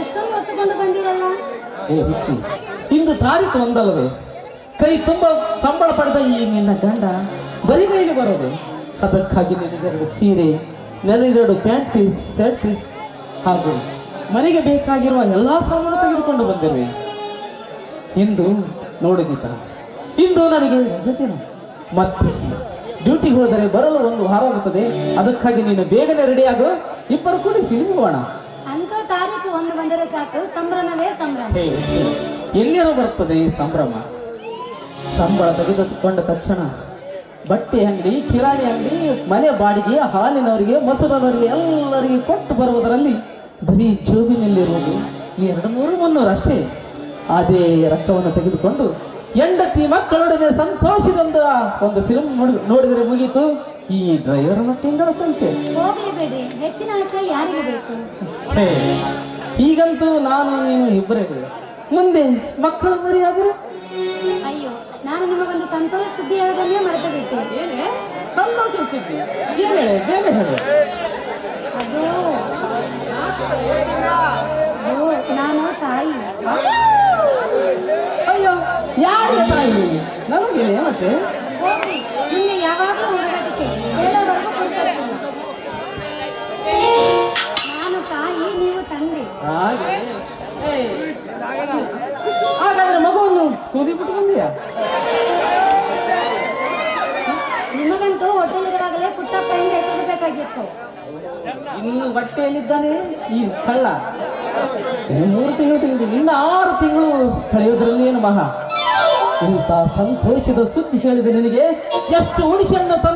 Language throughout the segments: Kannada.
ಎಷ್ಟೊಂದು ಬಂದಿರಲ್ಲ? ಹುಚ್ಚಿ. ಇಂದು ತಾರೀಕು ಒಂದಲ್ಲವೇ? ಕೈ ತುಂಬ ಸಂಬಳ ಪಡೆದ ಈ ನಿನ್ನ ಗಂಡ ಬರೀ ಮೇಲೆ ಬರೋದು. ಅದಕ್ಕಾಗಿ ನಿನಗೆರಡು ಸೀರೆ ನೆಲೆಗೆರಡು ಪ್ಯಾಂಟ್ ಪೀಸ್ ಶರ್ಟ್ ಪೀಸ್ ಹಾಗೂ ಮನೆಗೆ ಬೇಕಾಗಿರುವ ಎಲ್ಲ ಸಾಮಾನು ತೆಗೆದುಕೊಂಡು ಬಂದಿರುವೆ. ಇಂದು ನೋಡಿದಿತ ಇಂದು ನನಗೆ ಜೊತೆ ಮತ್ತೆ ಡ್ಯೂಟಿಗೆ ಹೋದರೆ ಬರಲು ಒಂದು ವಾರ ಆಗುತ್ತದೆ ಅದಕ್ಕಾಗಿ ನೀನು ಬೇಗನೆ ರೆಡಿಯಾಗು ಇಬ್ಬರು ಕೂಡಿ ಫಿಲ್ಮ್ ಹೋಗೋಣ ಅಂತೂ ತಾರೀಕು ಒಂದು ಬಂದರೆ ಸಾಕು. ಸಂಭ್ರಮವೇ ಸಂಭ್ರಮ. ಹುಚ್ಚಿ, ಬರ್ತದೆ ಈ ಸಂಭ್ರಮ? ಸಂಬಳ ತೆಗೆದುಕೊಂಡ ತಕ್ಷಣ ಬಟ್ಟೆ ಅಂಗಡಿ ಕಿರಾಣಿ ಅಂಗಡಿ ಮನೆ ಬಾಡಿಗೆ ಹಾಲಿನವರಿಗೆ ಮೊಸರನವರಿಗೆ ಎಲ್ಲರಿಗೆ ಕೊಟ್ಟು ಬರುವುದರಲ್ಲಿ ಬರೀ ಜೋಬಿನಲ್ಲಿರುವುದು. ಎರಡು ಮೂರು ಮುನ್ನೂರು ಅಷ್ಟೇ. ಅದೇ ರಕ್ತವನ್ನು ತೆಗೆದುಕೊಂಡು ಹೆಂಡತಿ ಮಕ್ಕಳೊಡನೆ ಸಂತೋಷದಿಂದ ಒಂದು ಫಿಲ್ಮ್ ನೋಡಿದ್ರೆ ಮುಗೀತು. ಈ ಡ್ರೈವರ್ ತಿಂಗಳ ಬಿಡ್ರಿ ಹೆಚ್ಚಿನ ಆಸೆ ಯಾರಿಗೆ ಬೇಕು? ಹೇ, ಈಗಂತೂ ನಾನು ನೀನು ಇಬ್ಬರೇ ಮುಂದೆ ಮಕ್ಕಳು ಮರಿಯಾದ್ರೆ ಅಯ್ಯೋ ನಾನು ನಿಮಗೊಂದು ಸಂತೋಷ ಸುದ್ದಿ ಹೇಳೋದನ್ನೇ ಮರೆತು ಬಿಟ್ಟೆ ಏನೇ? ಸಂತೋಷ ಸುದ್ದಿ. ಏನು ಹೇಳಿ? ಬೇಗ ಹೇಳಿ. ಬಿಟ್ಟು ಬಂದಿಯಾ ನಿಮಗಂತೂ ಹೋಟೆಲಿರುವಾಗಲೇ ಪುಟ್ಟಪ್ಪ ಹೆಂಗೆ ಹೆಸರು ಬೇಕಾಗಿತ್ತು. ಇನ್ನು ಬಟ್ಟೆಯಲ್ಲಿದ್ದಾನೆ ಈ ಕಳ್ಳ. ಮೂರು ತಿಂಗಳು ತಿಂಗಳು ಇನ್ನು ಆರು ತಿಂಗಳು ಕಳೆಯೋದ್ರಲ್ಲಿ ಏನು ಮಹಾ? ಇಂಥ ಸಂತೋಷದ ಸುದ್ದಿ ಹೇಳಿದೆ ನಿನಗೆ. ಎಷ್ಟು ಉಳಿಸಣ್ಣ ತಂದು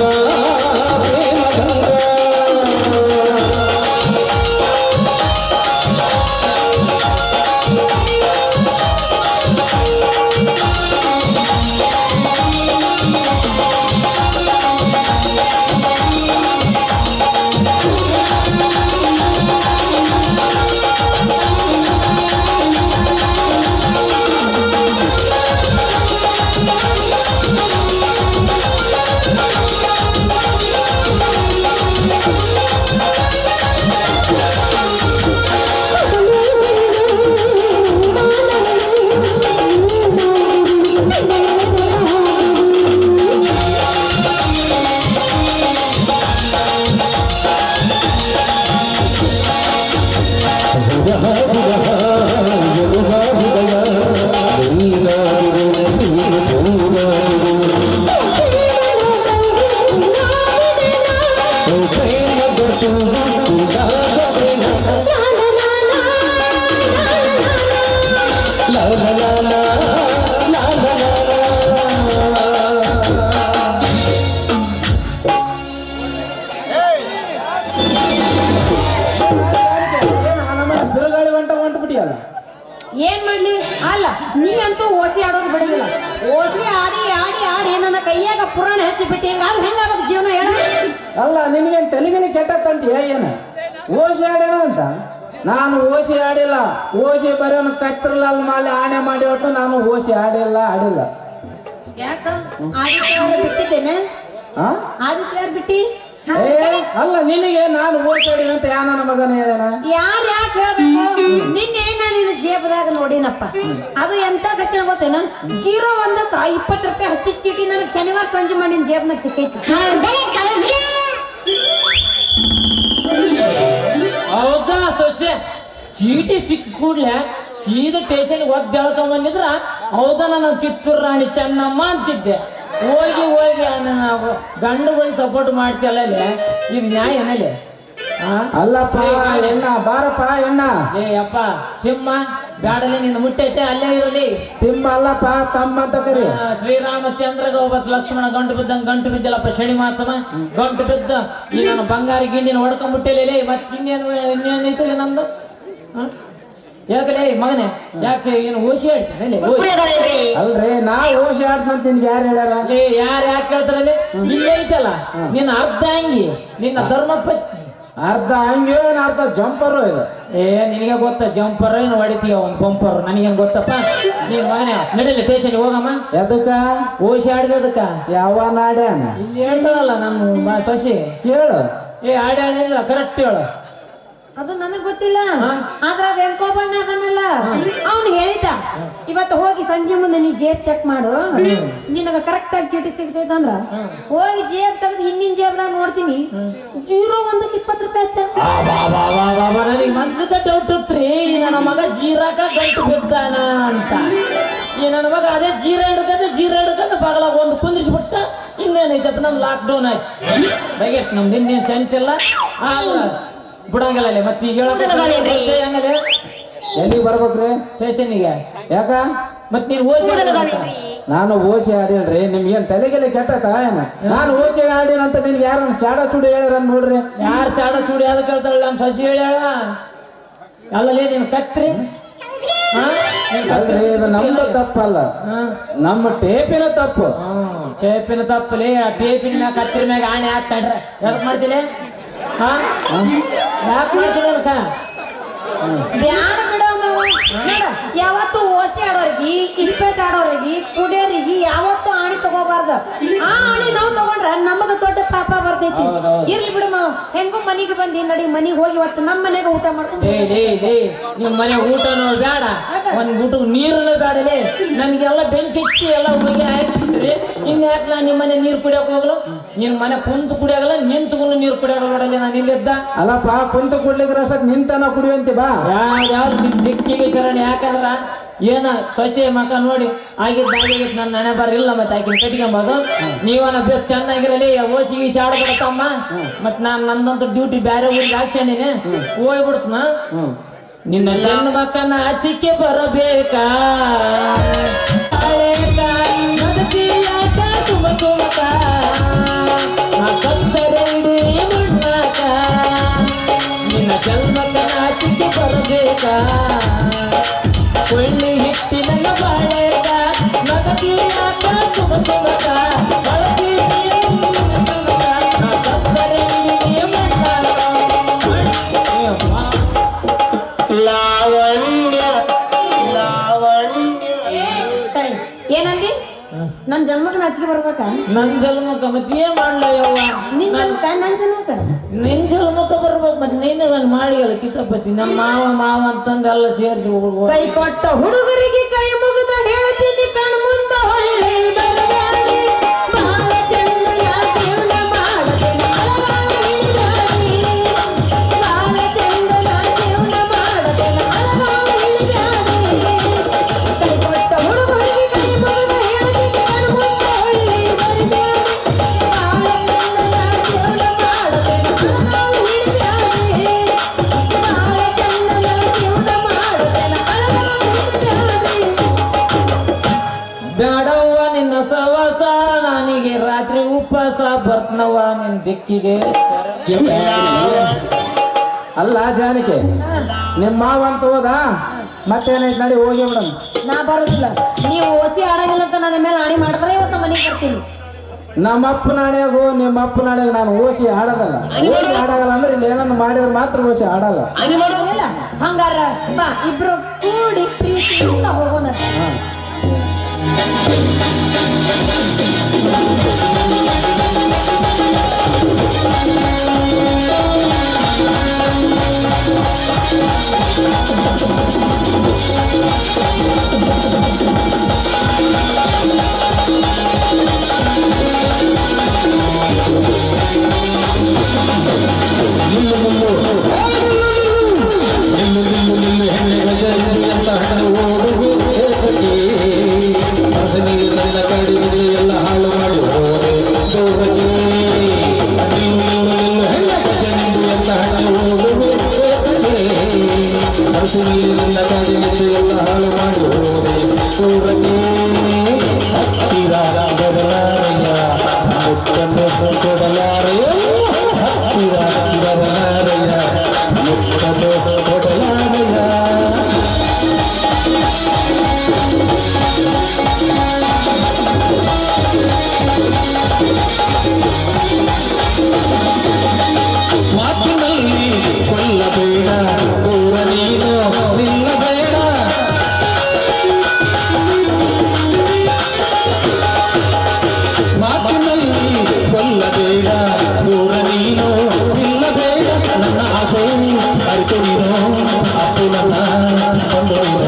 ಬಿಟ್ಟಿಯಲ್ಲ ಏನ್ ಮಾಡ್ಲಿ? ಅಲ್ಲ ನೀವಂತೂ ಓಸಿ ಆಡೋದು ಬಿಡಂಗಿಲ್ಲ. ಓಸಿ ಆಡಿ ಆಡಿ ಆಡಿ ನನ್ನ ಕೈಯಾಗ ಪುರಾಣ ಹಚ್ಚಿ ಬಿಟ್ಟು ಹೆಂಗ ಹೆಂಗಾಗ ಜೀವನ ಹೇಳ. ಅಲ್ಲ ನಿನಗೇನು ತಲೆಗಿನ ಕೆಟ್ಟತ್ತಂತ ಏನು? ಓಸಿ ಆಡೇನ ಅಂತ? ನಾನು ಓಸಿ ಆಡಿಲ್ಲ. ಓಸಿ ಬರೋನ್ ಕತ್ತಿರಲ್ಲ ಮಾಲೆ ಆಣೆ ಮಾಡಿ ಒಟ್ಟು ನಾನು ಓಸಿ ಆಡಿಲ್ಲ ಆಡಿಲ್ಲ. ಯಾಕ? ಆದಿತ್ಯ ಬಿಟ್ಟಿದ್ದೇನೆ? ಆದಿತ್ಯ ಬಿಟ್ಟಿ? ಅಲ್ಲ ನಿನಗೆ ನಾನು ಆಡಿನ ಅಂತ ಯಾ ನನ್ನ ಮಗನ ಹೇಳ್ಯಾನ ಯಾರು ಯಾಕೆ ಹೇಳ್ಬೇಕು? ನಿನ್ನೆ ನಾನು ನಿನ್ನ ಜೇಬದಾಗ ನೋಡಿನಪ್ಪ. ಅದು ಎಂತ ಖರ್ಚಿನ ಗೊತ್ತೇನ? ಜೀರೋ ಒಂದಕ್ಕ ಇಪ್ಪತ್ತು ರೂಪಾಯಿ ಹಚ್ಚಿ ಚೀಟಿ ನನಗೆ ಶನಿವಾರ ಸಂಜೆ ಮಾಡಿ ನಿನ್ ಜೇಬ್ನಾಗ ಸಿಕ್ಕೈತಿ. ಹೌದಾ ಸೊಸೆ? ಚೀಟಿ ಸಿಕ್ಕ ಕೂಡ್ಲೆ ಸೀದಾ ಟೇಷನ್ ಒದ್ದು ಹೇಳ್ಕೊಂಡ್ ಬಂದಿದ್ರ ಹೌದಾ ನಾನು ಕಿತ್ತೂರು ರಾಣಿ ಚೆನ್ನಮ್ಮ ಅಂತಿದ್ದೆ. ಹೋಗಿ ಹೋಗಿ ನಾವು ಗಂಡು ಹೋಗಿ ಸಪೋರ್ಟ್ ಮಾಡ್ತೀಯಲ್ಲ ಇದು ನ್ಯಾಯ ಏನಲ್ಲ? ಅಲ್ಲಪ್ಪ ಎಣ್ಣ ಬಾರಪ್ಪ ಎಣ್ಣ. ಏ ಅಪ್ಪ ತಿಮ್ಮ ಬ್ಯಾಡಲೆ ನಿನ್ನ ಮುಟ್ಟೈತೆ ಅಲ್ಲೇ ಇರಲಿ ತಿಮ್ಮ ಅಲ್ಲಪ್ಪ ತಮ್ಮ ಅಂತ ಕರಿ. ಶ್ರೀರಾಮ ಶ್ರೀರಾಮಚಂದ್ರಗ ಒಬ್ಬತ್ ಲಕ್ಷ್ಮಣ ಗಂಟು ಬಿದ್ದಂಗ ಗಂಟು ಬಿದ್ದಲ್ಲಪ್ಪ ಶನಿ ಮಾತಮ್ಮ. ಗಂಟು ಬಿದ್ದ ಈ ನನ್ನ ಬಂಗಾರ ಗಿಂಡಿನ ಹೊಡ್ಕೊಂಡ್ಬಿಟ್ಟಿಲ್ಲ ಮತ್ತೆ ಇನ್ನೇನು ಇನ್ನೇನೈತೆ ನಂದು? ಯಾಕಲೇ ಮಗನೇ? ಯಾಕೆ ಏನು ಓಶಿ ಹೇಳ್ತೀನಿ ಅಲ್ರಿ ನಾ ಓಶಿ ಆಡ್ತಂತ ನಿನ್ಗೆ ಯಾರು ಹೇಳ್ಯಾರ? ಲೇ ಯಾರು ಯಾಕೆ ಕೇಳ್ತಾರಲ್ಲಿ ಇಲ್ಲೇ ಐತಲ್ಲ? ನಿನ್ನ ಅರ್ಧ ಅಂಗಿ ನಿನ್ನ ಧರ್ಮ ಪತ್ನಿ ಅರ್ಧ ಜಂಪರ್ ಅರ್ಧ ಜಂಪರ್ ಇದು? ಏ ನಿನಗೆ ಗೊತ್ತ ಜಂಪರ್ ಏನು ಹೊಡಿತೀಯ ಒಂದು ಬಂಪರ್? ನನಗೇನು ಗೊತ್ತಪ್ಪ? ನೀನ್ ಮಗನೇ ನಡೀಲಿ ಸ್ಟೇಷನ್ ಹೋಗಮ್ಮ. ಎದಕ್ಕ? ಓಶಿ ಆಡಿದಕ್ಕ ಯಾವ ನಾಡ್ಯಾನ? ಇಲ್ಲಿ ಹೇಳ್ತಾಳಲ್ಲ ನಮ್ಮ ಶಶಿ ಸೊಸಿ. ಹೇಳು. ಏ ಆಡ್ಯಾಣ ಆಡಿಲ್ಲ ಕರೆಕ್ಟ್ ಹೇಳು. ಅದು ನನಗ್ ಗೊತ್ತಿಲ್ಲ. ಆದ್ರ ವೆಂಕೋಬಣ್ಣ ಅದನ್ನಲ್ಲ ಅವನು ಹೇಳಿದ ಇವತ್ತು ಹೋಗಿ ಸಂಜೆ ಮುಂದೆ ನೀ ಜೇಬ್ ಚೆಕ್ ಮಾಡು. ನಿನಗ ಕರೆಕ್ಟ್ ಆಗಿ ಚೀಟಿ ಸಿಗ್ತೈತೆ ಅಂದ್ರ ಹೋಗಿ ಜೇಬ್ ತೆಗೆದು ಹಿಂದಿನ ಜೇಬ್ದಾಗ ನೋಡ್ತೀನಿ. ಜೀರೋ ಒಂದಕ್ಕೆ ಇಪ್ಪತ್ತು ರೂಪಾಯಿ ಹಚ್ಚ ನನಗೆ ಮೊದ್ಲಿದ್ದ ಡೌಟ್ ಇತ್ರಿ. ನನ್ನ ಮಗ ಜೀರಾಕ ಗಂಟು ಬಿದ್ದಾನ ಅಂತ. ಈ ನನ್ನ ಮಗ ಅದೇ ಜೀರ ಹಿಡ್ಕೊಂಡು ಜೀರ ಹಿಡ್ಕೊಂಡು ಬಗಲ ಒಂದು ಕುಂದಿಸ್ಬಿಟ್ಟ ಇನ್ನೇನೈತಪ್ಪ ನಮ್ ಲಾಕ್ ಡೌನ್ ಆಯ್ತು. ಬಗೆಟ್ ನಮ್ದು ಇನ್ನೇನು ಚಂತಿಲ್ಲ. ಆದ್ರ ಬಿಡಂಗಿಲ್ಲ ಮತ್ತೆ ಈಗ ಹೇಳಕ್ಕೆ ಎಲ್ಲಿ ಎಲ್ಲಿಗೆ ಬರ್ಬೇಕ್ರಿ? ಸ್ಟೇಷನ್ಗೆ ಯಾಕ? ಮತ್ ನೀನ್ ಓಸಿ ನಾನು ಓಸಿ ಆಡಿಲ್ರಿ ನಿಮ್ಗೇನ್ ತಲೆಗೆಲೆ ಕೆಟ್ಟ ಏನ? ನಾನು ಓಸಿ ಆಡಿನ ಅಂತ ನಿನ್ಗೆ ಯಾರು ಚಾಡ ಚೂಡಿ ಹೇಳ್ಯಾರ ನೋಡ್ರಿ? ಯಾರ ಚಾಡ ಚೂಡಿ ಅದಕ್ಕೆ ಕೇಳ್ತಾಳೆ ನಮ್ ಸಸಿ ಹೇಳ್ಯಾಳ? ಅಲ್ಲೇ ನೀನು ಕತ್ರಿ? ಹಾ? ನೀನ್ ಕತ್ರಿ? ಅಲ್ರಿ ಇದು ನಮ್ದು ತಪ್ಪಲ್ಲ. ನಮ್ಮ ಟೇಪಿನ ತಪ್ಪು. ಟೇಪಿನ ತಪ್ಪಲಿ ಆ ಟೇಪಿನ ಮ್ಯಾಗ ಕತ್ತಿರ ಮ್ಯಾಗ ಆಣೆ ಹಾಕಿ ಸಡ್ರ ಯಾಕೆ ಮಾಡ್ತೀನಿ ಬ್ಯಾಡ ಬಿಡೋ ನಾವು ನೋಡ ಯಾವತ್ತು ಓಸಿ ಆಡೋರಿಗೆ ಇಸ್ಪೇಟ್ ಆಡೋರ್ಗಿ ಕುಡಿಯೋರಿಗೆ ಯಾವತ್ತು ಆಣಿ ತಗೋಬಾರ್ದು. ಆ ಆಣಿ ನಾವು ತಗೊಂಡ್ರ ನಮಗ ದೊಡ್ಡ ಪಾಪ ಬರ್ತೈತಿ. ಇರ್ಲಿ ಬಿಡು ಮಾವ. ಹೆಂಗೋ ಮನಿಗೆ ಬಂದಿ ನಡಿ ಮನೆಗೆ ಹೋಗಿ ಇವತ್ತು ನಮ್ಮ ಮನೆಗೆ ಊಟ ಮಾಡ್ಕೊಂಡು ಏ ಲೇ ಲೇ ನಿಮ್ಮ ಮನೆ ಊಟ ನೋಡಿ ಬೇಡ ಒಂದ್ ಊಟ ನೀರನ್ನು ಬೇಡಲೇ ನನಗೆಲ್ಲ ಬೆಂಕಿ ಹಚ್ಚಿ ಎಲ್ಲ ಹೋಗಿ ಹಾಯಿಸ್ಬಿಟ್ರಿ ಇನ್ನು ಯಾಕೆ ನಾನು ನಿಮ್ಮ ಮನೆ ನೀರು ಕುಡಿಯೋಕೆ ಹೋಗಲು? ನಿನ್ನ ಮನೆ ಕುಂತು ಕುಡಿಯೋಗಲ್ಲ ನಿಂತ್ಕೊಂಡು ನೀರು ಕುಡಿಯಾಗಲ್ಲ ನೋಡಲ್ಲ ನಾನು ಇಲ್ಲಿದ್ದ ಅಲ್ಲಪ್ಪ ಕುಂತು ಕುಡ್ಲಿಕ್ಕೆ ಅಷ್ಟಕ್ ನಿಂತನ ಕುಡಿಯುವಂತಿ ಬಾ. ಯಾವ್ದು ನಿನ್ ದಿಕ್ಕಿಗೆ ಶರಣ ಯಾಕಂದ್ರ ಏನ ಸೊಸೆ ಮಕ ನೋಡಿ ಆಗಿದ್ದ ಆಗಿತ್ತು ನನ್ನ ಹಣೆ ಬರಲಿಲ್ಲ ಇಲ್ಲ ಮತ್ತೆ ಆಕಿನ ಕಟ್ಕೊಂಬೋದು ನೀವನ ಬೆಸ್ಟ್ ಚೆನ್ನಾಗಿರಲಿ ಓಸಿ ಗೀಸಿ ಆಡ್ಬಿಡತ್ತಮ್ಮ ತಮ್ಮ ಮತ್ ನಾನ್ ನಂದಂತೂ ಡ್ಯೂಟಿ ಬೇರೆ ಊರಿಗೆ ಹಾಕ್ಸೇನಿನಿ ಹೋಗ್ಬಿಡ್ತನ. ನಿನ್ನ ಜನ್ಮ ಮಕ್ಕನ ಆಚಿಕೆ ಬರಬೇಕಾ? ಜನ್ಮಕ್ಕೆ ಬರ್ಬೇಕ? ನನ್ ಜನ್ಮಕ್ಕ ಮತ್ತೇ ಮಾಡ್ಲ ಯವ್ವ? ನಿನ್ ಜನ್ಮಕ್ಕ ನನ್ ಜನ್ಮಕ್ಕ? ನಿನ್ ಜನ್ಮಕ್ಕ ಬರ್ಬೇಕು ಮತ್ತೆ ನೀನು ಮಾಡಿಗಲ್ಲ ಕಿತಾಪತಿ ನಮ್ಮ ಮಾವ ಮಾವ ಅಂತಂದು ಎಲ್ಲ ಸೇರಿಸಿ ಹೋಗ್ಬೋದು ಕೈ ಕೊಟ್ಟ ಹುಡುಗರಿಗೆ ಕೈ ಮುಗಿದ ಹೇಳ್ತೀನಿ ಕಣ್ ದಿಕ್ಕಿಗೆ ಅಲ್ಲ ಜಾನಕಿ ನಿಮ್ಮ ಮಾವ ಅಂತ ಹೋದ? ಮತ್ತೇನೈತ್ ನಡಿ ಹೋಗಿ ಮೇಡಮ್ ನಾ ಬರುದಿಲ್ಲ. ನೀವು ಓಸಿ ಆಡಂಗಿಲ್ಲ ಅಂತ ನನ್ನ ಮೇಲೆ ಆಣಿ ಮಾಡಿದ್ರೆ ಇವತ್ತು ಮನೆಗೆ ಬರ್ತೀನಿ. ನಮ್ಮ ಅಪ್ಪ ನಾಣೆಗೂ ನಿಮ್ಮ ಅಪ್ಪನ ನಾಣ್ಯಾಗ ನಾನು ಓಸಿ ಆಡೋದಲ್ಲ ಓಸಿ ಆಡಲ್ಲ ಅಂದ್ರೆ ಇಲ್ಲಿ ಏನನ್ನ ಮಾಡಿದ್ರೆ ಮಾತ್ರ ಓಸಿ ಆಡಲ್ಲ ಹಂಗಾರ ಬಾ ಇಬ್ರು ಕೂಡಿ ಪ್ರೀತಿಯಿಂದ ಹೋಗೋಣ. തുറങ്ങി അത്തിരാ കടലാറങ്ങ മുട്ട മുട്ട കുടലാ more.